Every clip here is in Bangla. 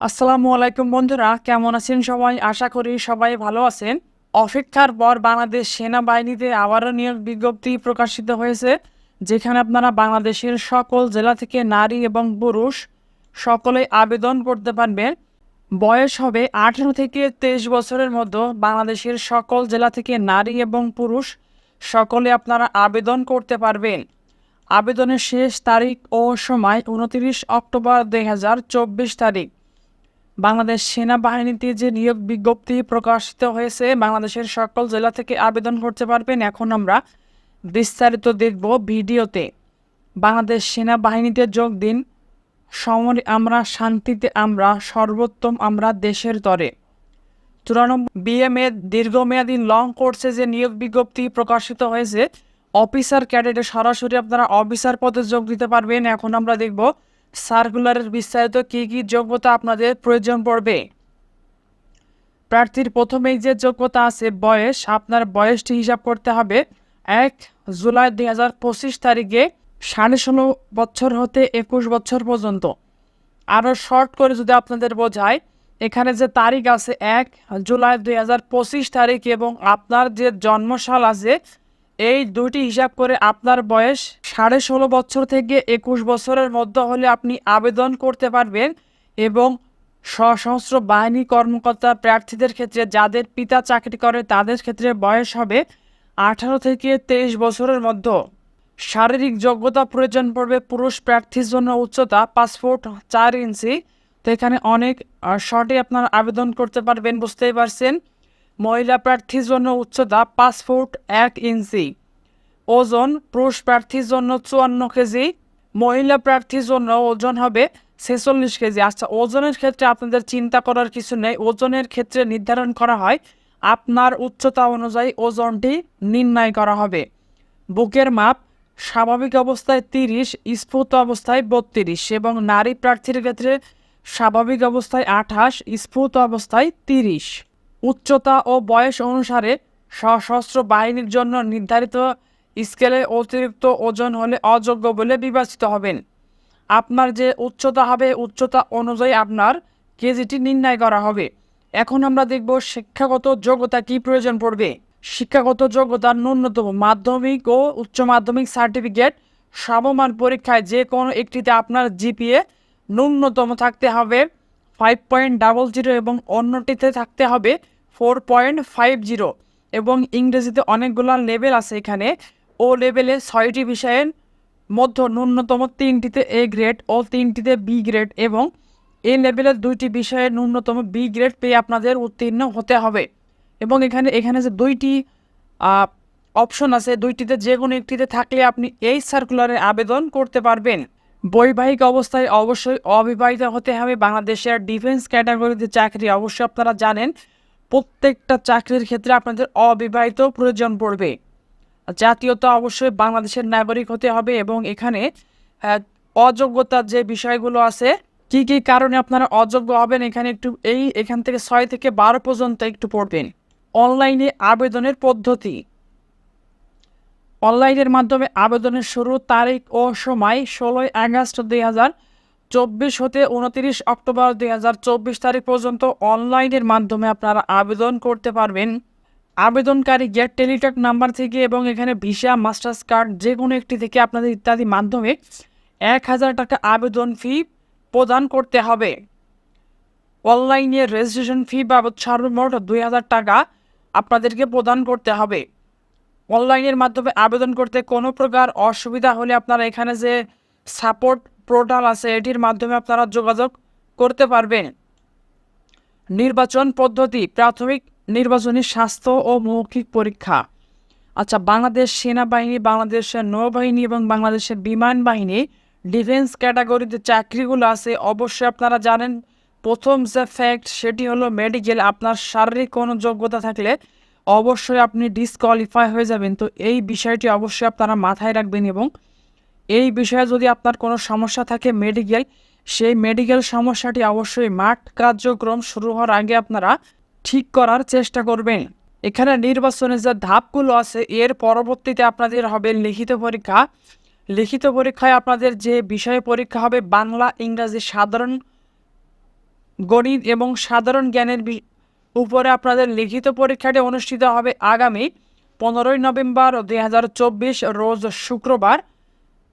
আসসালামু আলাইকুম বন্ধুরা, কেমন আছেন সবাই? আশা করি সবাই ভালো আছেন। অপেক্ষার পর বাংলাদেশ সেনাবাহিনীতে আবারও নিয়োগ বিজ্ঞপ্তি প্রকাশিত হয়েছে, যেখানে আপনারা বাংলাদেশের সকল জেলা থেকে নারী এবং পুরুষ সকলে আবেদন করতে পারবেন। বয়স হবে আঠেরো থেকে তেইশ বছরের মধ্যে বাংলাদেশের সকল জেলা থেকে নারী এবং পুরুষ সকলে আপনারা আবেদন করতে পারবেন। আবেদনের শেষ তারিখ ও সময় উনত্রিশ অক্টোবর দুই হাজার চব্বিশ তারিখ। বাংলাদেশ সেনাবাহিনীতে যে নিয়োগ বিজ্ঞপ্তি প্রকাশিত হয়েছে, বাংলাদেশের সকল জেলা থেকে আবেদন করতে পারবেন। এখন আমরা বিস্তারিত দেখব ভিডিওতে। বাংলাদেশ সেনাবাহিনীতে যোগ দিন। সমরে আমরা, শান্তিতে আমরা, সর্বোত্তম আমরা দেশের তরে। চুরানব্বই বিএমএ দীর্ঘমেয়াদী লং কোর্সে যে নিয়োগ বিজ্ঞপ্তি প্রকাশিত হয়েছে, অফিসার ক্যাডেটে সরাসরি আপনারা অফিসার পদে যোগ দিতে পারবেন। এখন আমরা দেখব সার্কুলারের বিস্তারিত কী কী যোগ্যতা আপনাদের প্রয়োজন পড়বে? প্রার্থীর প্রথমেই যে যোগ্যতা আছে, বয়স, আপনার বয়সটি হিসাব করতে হবে। এক জুলাই দুই হাজার পঁচিশ তারিখে সাড়ে ষোলো বছর হতে একুশ বছর পর্যন্ত। আরও শর্ট করে যদি আপনাদের বোঝায়, এখানে যে তারিখ আছে, এক জুলাই দুই হাজার পঁচিশ তারিখ এবং আপনার যে জন্মসাল আছে এই দুটি হিসাব করে আপনার বয়স সাড়ে ষোলো বছর থেকে একুশ বছরের মধ্যে হলে আপনি আবেদন করতে পারবেন এবং সশস্ত্র বাহিনী কর্মকর্তা প্রার্থীদের ক্ষেত্রে যাদের পিতা চাকরি করে তাদের ক্ষেত্রে বয়স হবে আঠারো থেকে তেইশ বছরের মধ্যে। শারীরিক যোগ্যতা প্রয়োজন পড়বে পুরুষ প্রার্থীর জন্য উচ্চতা ফুট চার ইঞ্চি। তো এখানে অনেক শর্টে আপনারা আবেদন করতে পারবেন, বুঝতেই পারছেন। মহিলা প্রার্থীর জন্য উচ্চতা পাঁচ ফুট এক ইঞ্চি। ওজন পুরুষ প্রার্থীর জন্য চুয়ান্ন কেজি, মহিলা প্রার্থীর জন্য ওজন হবে ছেচল্লিশ কেজি। আচ্ছা ওজনের ক্ষেত্রে আপনাদের চিন্তা করার কিছু নেই। ওজনের ক্ষেত্রে নির্ধারণ করা হয় আপনার উচ্চতা অনুযায়ী ওজনটি নির্ণয় করা হবে। বুকের মাপ স্বাভাবিক অবস্থায় তিরিশ, স্ফুট অবস্থায় বত্রিশ এবং নারী প্রার্থীর ক্ষেত্রে স্বাভাবিক অবস্থায় আঠাশ, স্ফুট অবস্থায় তিরিশ। উচ্চতা ও বয়স অনুসারে সশস্ত্র বাহিনীর জন্য নির্ধারিত স্কেলে অতিরিক্ত ওজন হলে অযোগ্য বলে বিবেচিত হবেন। আপনার যে উচ্চতা হবে, উচ্চতা অনুযায়ী আপনার কেজিটি নির্ণয় করা হবে। এখন আমরা দেখব শিক্ষাগত যোগ্যতা কি প্রয়োজন পড়বে। শিক্ষাগত যোগ্যতার ন্যূনতম মাধ্যমিক ও উচ্চ মাধ্যমিক সার্টিফিকেট সমমান পরীক্ষায় যে কোনো একটিতে আপনার জিপিএ ন্যূনতম থাকতে হবে ফাইভ পয়েন্ট ডাবল জিরো এবং অন্যটিতে থাকতে হবে ফোর পয়েন্ট ফাইভ জিরো এবং ইংরেজিতে অনেকগুলো লেভেল আছে এখানে। ও লেভেলে ছয়টি বিষয়ের মধ্যে ন্যূনতম তিনটিতে এ গ্রেড ও তিনটিতে বি গ্রেড এবং এ লেভেলের দুইটি বিষয়ে ন্যূনতম বি গ্রেড পেয়ে আপনাদের উত্তীর্ণ হতে হবে। এবং এখানে এখানে যে দুইটি অপশন আছে, দুইটিতে যে কোনো একটিতে থাকলে আপনি এই সার্কুলারে আবেদন করতে পারবেন। বৈবাহিক অবস্থায় অবশ্যই অবিবাহিত হতে হবে। বাংলাদেশের ডিফেন্স ক্যাটাগরিতে চাকরি অবশ্যই আপনারা জানেন। প্রত্যেকটা চাকরির ক্ষেত্রে আপনাদের অবিবাহিত প্রয়োজন পড়বে। জাতীয়তা অবশ্যই বাংলাদেশের নাগরিক হতে হবে এবং এখানে আহ, অযোগ্যতার যে বিষয়গুলো আছে কি কি কারণে আপনারা অযোগ্য হবেন এখানে একটু এই এখান থেকে ছয় থেকে বারো পর্যন্ত একটু পড়বেন। অনলাইনে আবেদনের পদ্ধতি। অনলাইনের মাধ্যমে আবেদনের শুরু তারিখ ও সময় ষোলোই আগস্ট দুই হাজার চব্বিশ হতে উনত্রিশ অক্টোবর দুই হাজার চব্বিশ তারিখ পর্যন্ত অনলাইনের মাধ্যমে আপনারা আবেদন করতে পারবেন। আবেদনকারী গেট টেলিটক নাম্বার থেকে এবং এখানে ভিসা, মাস্টার্স কার্ড যে কোনো একটি থেকে আপনাদের ইত্যাদি মাধ্যমে এক হাজার টাকা আবেদন ফি প্রদান করতে হবে। অনলাইনে রেজিস্ট্রেশন ফি বাবদ সর্বমোট দুই হাজার টাকা আপনাদেরকে প্রদান করতে হবে। অনলাইনের মাধ্যমে আবেদন করতে কোনো প্রকার অসুবিধা হলে আপনারা এখানে যে সাপোর্ট পোর্টাল আছে, এটির মাধ্যমে আপনারা যোগাযোগ করতে পারবেন। নির্বাচন পদ্ধতি, প্রাথমিক নির্বাচনী স্বাস্থ্য ও মৌখিক পরীক্ষা। আচ্ছা বাংলাদেশ সেনাবাহিনী, বাংলাদেশের নৌবাহিনী এবং বাংলাদেশের বিমান বাহিনী ডিফেন্স ক্যাটাগরিতে চাকরিগুলো আছে, অবশ্যই আপনারা জানেন। প্রথম যে ফ্যাক্ট সেটি হলো মেডিকেল আপনার শারীরিক কোনো যোগ্যতা থাকলে অবশ্যই আপনি ডিসকোয়ালিফাই হয়ে যাবেন। তো এই বিষয়টি অবশ্যই আপনারা মাথায় রাখবেন এবং এই বিষয়ে যদি আপনার কোনো সমস্যা থাকে মেডিকেল সেই মেডিকেল সমস্যাটি অবশ্যই মাঠ কার্যক্রম শুরু হওয়ার আগে আপনারা ঠিক করার চেষ্টা করবেন। এখানে নির্বাচনের যে ধাপগুলো আছে, এর পরবর্তীতে আপনাদের হবে লিখিত পরীক্ষা। লিখিত পরীক্ষায় আপনাদের যে বিষয়ে পরীক্ষা হবে, বাংলা, ইংরাজি সাধারণ গণিত এবং সাধারণ জ্ঞানের উপরে আপনাদের লিখিত পরীক্ষাটি অনুষ্ঠিত হবে আগামী পনেরোই নভেম্বর দুই হাজার চব্বিশ, রোজ শুক্রবার।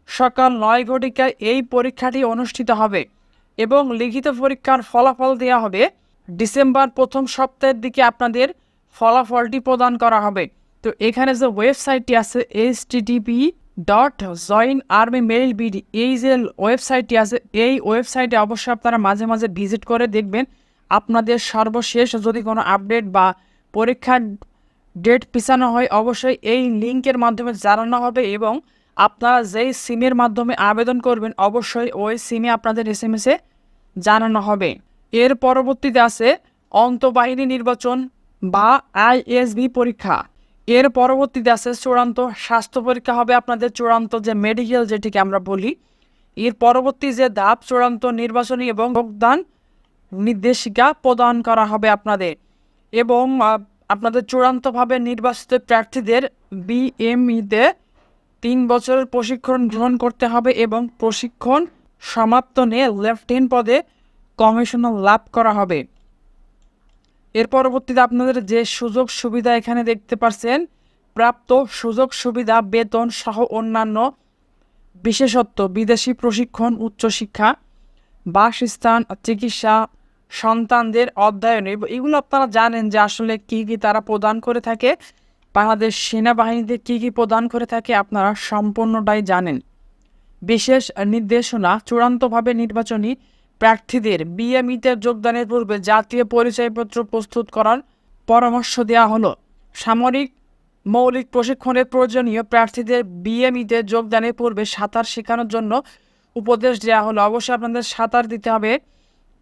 সকাল নয় ঘটিকায় এই পরীক্ষাটি অনুষ্ঠিত হবে এবং লিখিত পরীক্ষার ফলাফল দেওয়া হবে ডিসেম্বর প্রথম সপ্তাহের দিকে আপনাদের ফলাফলটি প্রদান করা হবে। তো এখানে যে ওয়েবসাইটটি আছে H TTP dot join army mail BD এই যে ওয়েবসাইটটি আছে, এই ওয়েবসাইটে অবশ্যই আপনারা মাঝে মাঝে ভিজিট করে দেখবেন। আপনাদের সর্বশেষ যদি কোনো আপডেট বা পরীক্ষার ডেট পিছানো হয়, অবশ্যই এই লিঙ্কের মাধ্যমে জানানো হবে এবং আপনারা যেই সিমের মাধ্যমে আবেদন করবেন, অবশ্যই ওই সিমে আপনাদের এস এম এসে জানানো হবে। এর পরবর্তীতে আছে অন্তবাহিনী নির্বাচন বা আইএসবি পরীক্ষা। এর পরবর্তীতে আছে চূড়ান্ত স্বাস্থ্য পরীক্ষা হবে আপনাদের চূড়ান্ত যে মেডিকেল যেটিকে আমরা বলি। এর পরবর্তী যে ধাপ, চূড়ান্ত নির্বাচনী এবং ভোগদান নির্দেশিকা প্রদান করা হবে আপনাদের। এবং আপনাদের চূড়ান্তভাবে নির্বাচিত প্রার্থীদের বিএমইতে তিন বছরের প্রশিক্ষণ গ্রহণ করতে হবে এবং প্রশিক্ষণ সমাপ্ত নিয়ে লেফটেন্যান্ট পদে কমিশনার লাভ করা হবে। এর পরবর্তীতে আপনাদের যে সুযোগ সুবিধা এখানে দেখতে পাচ্ছেন প্রাপ্ত সুযোগ সুবিধা, বেতন সহ অন্যান্য বিশেষত্ব, বিদেশি প্রশিক্ষণ, উচ্চশিক্ষা, বাসস্থান, চিকিৎসা, সন্তানদের অধ্যয়ন এগুলো আপনারা জানেন যে আসলে কী কী তারা প্রদান করে থাকে। বাংলাদেশ সেনাবাহিনীতে কী কী প্রদান করে থাকে আপনারা সম্পূর্ণটাই জানেন। বিশেষ নির্দেশনা, চূড়ান্তভাবে নির্বাচনী প্রার্থীদের বিএমইতে যোগদানের পূর্বে জাতীয় পরিচয়পত্র প্রস্তুত করার পরামর্শ দেওয়া হলো। সামরিক, মৌলিক প্রশিক্ষণের প্রয়োজনীয় প্রার্থীদের বিএমইতে যোগদানের পূর্বে সাঁতার শেখানোর জন্য উপদেশ দেওয়া হলো। অবশ্যই আপনাদের সাঁতার দিতে হবে।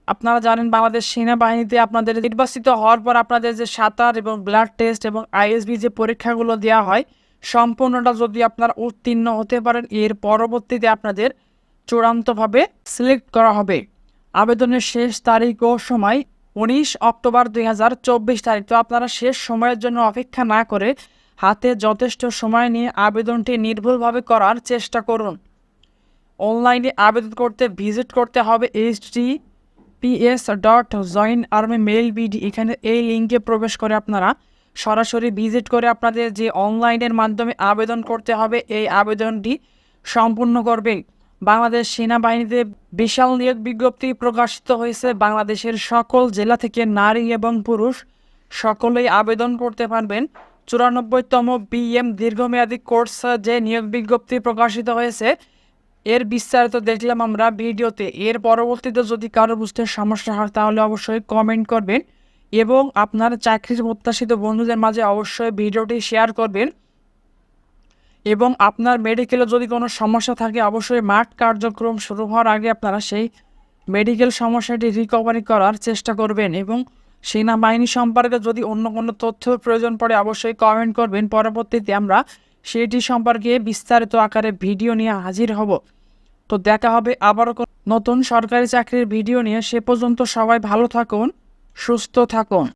আপনারা জানেন বাংলাদেশ সেনাবাহিনীতে আপনাদের নির্বাচিত হওয়ার পর আপনাদের যে সাঁতার এবং ব্লাড টেস্ট এবং আইএসবি যে পরীক্ষাগুলো দেওয়া হয়, সম্পূর্ণটা যদি আপনারা উত্তীর্ণ হতে পারেন, এর পরবর্তীতে আপনাদের চূড়ান্তভাবে সিলেক্ট করা হবে। আবেদনের শেষ তারিখ ও সময় উনিশ অক্টোবর দুই হাজার চব্বিশ তারিখ। তো আপনারা শেষ সময়ের জন্য অপেক্ষা না করে হাতে যথেষ্ট সময় নিয়ে আবেদনটি নির্ভুলভাবে করার চেষ্টা করুন। অনলাইনে আবেদন করতে, ভিজিট করতে হবে H PS dot join army mail BD এখানে এই লিঙ্কে প্রবেশ করে আপনারা সরাসরি ভিজিট করে আপনাদের যে অনলাইনের মাধ্যমে আবেদন করতে হবে, এই আবেদনটি সম্পূর্ণ করবে। বাংলাদেশ সেনাবাহিনীতে বিশাল নিয়োগ বিজ্ঞপ্তি প্রকাশিত হয়েছে। বাংলাদেশের সকল জেলা থেকে নারী এবং পুরুষ সকলেই আবেদন করতে পারবেন। চুরানব্বইতম বিএম দীর্ঘমেয়াদী কোর্স যে নিয়োগ বিজ্ঞপ্তি প্রকাশিত হয়েছে এর বিস্তারিত দেখলাম আমরা ভিডিওতে। এর পরবর্তীতে যদি কারও বুঝতে সমস্যা হয়, তাহলে অবশ্যই কমেন্ট করবেন এবং আপনার চাকরির প্রত্যাশিত বন্ধুদের মাঝে অবশ্যই ভিডিওটি শেয়ার করবেন এবং আপনার মেডিকেলে যদি কোনো সমস্যা থাকে, অবশ্যই মাঠ কার্যক্রম শুরু হওয়ার আগে আপনারা সেই মেডিকেল সমস্যাটি রিকভারি করার চেষ্টা করবেন এবং সেনাবাহিনী সম্পর্কে যদি অন্য কোনো তথ্য প্রয়োজন পড়ে, অবশ্যই কমেন্ট করবেন। পরবর্তীতে আমরা সেটি সম্পর্কে বিস্তারিত আকারে ভিডিও নিয়ে হাজির হব। তো দেখা হবে আবারও নতুন সরকারি চাকরির ভিডিও নিয়ে। সে পর্যন্ত সবাই ভালো থাকুন, সুস্থ থাকুন।